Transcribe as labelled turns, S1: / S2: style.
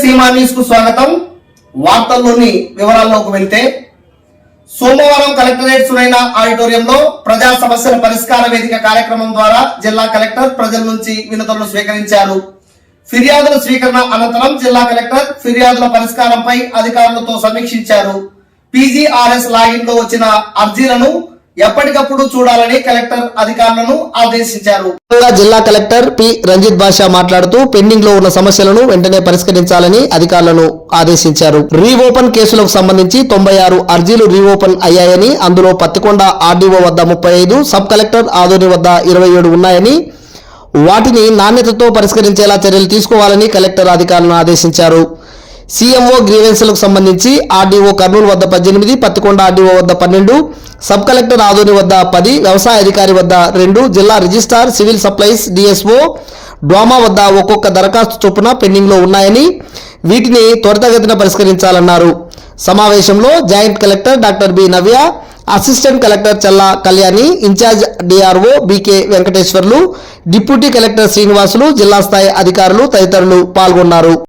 S1: సీమా న్యూస్కు స్వాగతం. వార్తల్లోని వివరాల్లోకి వెళ్తే సోమవారం కలెక్టరేట్ సునైన ఆడిటోరియంలో ప్రజా సమస్యల పరిష్కార వేదిక కార్యక్రమం ద్వారా జిల్లా కలెక్టర్ ప్రజల నుంచి వినతులను స్వీకరించారు. ఫిర్యాదుల స్వీకరణ అనంతరం జిల్లా కలెక్టర్ ఫిర్యాదుల పరిష్కారంపై అధికారులతో సమీక్షించారు. పీజీఆర్ఎస్ లాగిన్లో వచ్చిన అర్జీలను ఎప్పటికప్పుడు చూడాలని కలెక్టర్ అధికారులను ఆదేశించారు. జిల్లా కలెక్టర్ పి. రంజిత్ బాషా మాట్లాడుతూ పెండింగ్లో ఉన్న సమస్యలను వెంటనే పరిష్కరించాలని అధికారులను ఆదేశించారు. రీఓపెన్ కేసులకు సంబంధించి తొంభై ఆరు అర్జీలు రీఓపెన్ అయ్యాయని అందులో పత్తికొండ ఆర్డీఓ వద్ద ముప్పై ఐదు సబ్ కలెక్టర్ ఆదోని వద్ద ఇరవై ఏడు ఉన్నాయని వాటిని నాణ్యతతో పరిష్కరించేలా చర్యలు తీసుకోవాలని కలెక్టర్ అధికారులను ఆదేశించారు. సీఎంఓ గ్రీవెన్స్లకు సంబంధించి ఆర్డీఓ కర్నూలు వద్ద పద్దెనిమిది పత్తికొండ ఆర్డీఓ వద్ద పన్నెండు సబ్ కలెక్టర్ ఆదోని వద్ద పది వ్యవసాయ అధికారి వద్ద రెండు జిల్లా registrar civil supplies DSO DWAMA వద్ద ఒక్కొక్క దరఖాస్తు చొప్పున పెండింగ్లో ఉన్నాయని వీటిని త్వరితగతిన పరిష్కరించాలన్నారు. సమావేశంలో joint collector doctor B Navya assistant collector Challa Kalyani incharge DRO BK Venkateswarlu deputy collector Srinivasulu జిల్లా స్థాయి అధికారులు తదితరులు పాల్గొన్నారు.